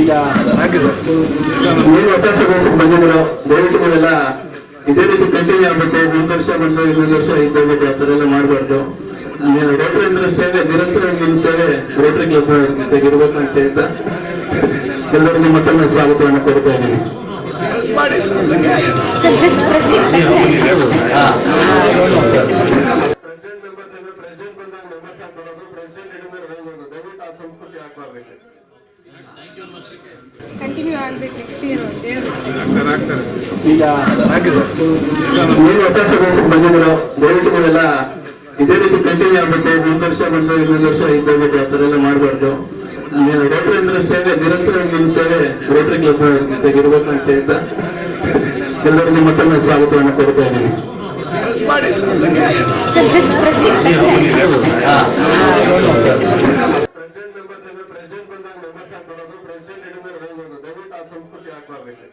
ಈಗ ಹೊಸ ಸದಸ್ಯಕ್ಕೆ ಬಂದಿದ್ದೀರೋ ದಯವಿಟ್ಟು ನೀವೆಲ್ಲ ಇದೇ ರೀತಿ ಕಂಟಿನ್ಯೂ ಆಗುತ್ತೆ ಒಂದು ವರ್ಷ ಬಂದು ಇನ್ನೊಂದು ವರ್ಷ ಇದ್ದೋಗ್ಬೇಕು ಆ ಥರ ಎಲ್ಲ ಮಾಡಬಾರ್ದು. ರೋಟರಿ ಅಂದ್ರೆ ಸೇವೆ ನಿರಂತರ ನಿಮ್ಮ ಸೇವೆ ರೋಟರಿ ಕ್ಲಬ್ ಇರ್ಬೇಕು ಅಂತ ಹೇಳ್ತಾ ಎಲ್ಲರಿಗೂ ಮತ್ತೊಮ್ಮೆ ಸ್ವಾಗತವನ್ನು ಕೊಡ್ತಾ ಇದ್ದೀನಿ. ಪ್ರೆಸಿಡೆಂಟ್ ಆಗ್ಬೇಕು year ಅಂತ ಹೇಳಿ. ಈಗ ನೀವು ಹೊಸ ಬಂದಿದ್ರು ದಯವಿಟ್ಟು ನೀವೆಲ್ಲ ಇದೇ ರೀತಿ ಕಂಟಿನ್ಯೂ ಆಗುತ್ತೆ ಒಂದು ವರ್ಷ ಬಂದು ಇನ್ನೊಂದು ವರ್ಷ ಇದ್ದೋಗ್ಬೇಕು ಆ ಥರ ಎಲ್ಲ ಮಾಡಬಾರ್ದು. ರೋಟರಿ ಅಂದ್ರೆ ಸೇವೆ ನಿರಂತರವಾಗಿ ನಿಮ್ಮ ಸೇವೆ ರೋಟರಿ ಕ್ಲಬ್ ಇರ್ಬೇಕು ಅಂತ ಹೇಳ್ತಾ ಎಲ್ಲರಿಗೂ ಮತ್ತೊಮ್ಮೆ ಸ್ವಾಗತವನ್ನು ಕೊಡ್ತಾ ಇದ್ದೀನಿ Sir, just proceed. President members ಅಂದ್ರೆ ಪ್ರೆಸಿಡೆಂಟ್ ಆಗಿ ಮೆಂಬರ್ಸ್ ಆಗ್ಬಾರ್ದು ಪ್ರೆಸಿಡೆಂಟ್ ಹಿಡಿದ್ರೆ ಹೋಗೋದು ದಯವಿಟ್ಟು ಆ ಸಂಸ್ಕೃತಿ ಹಾಕ್ಬಾರ್ಬೇಕು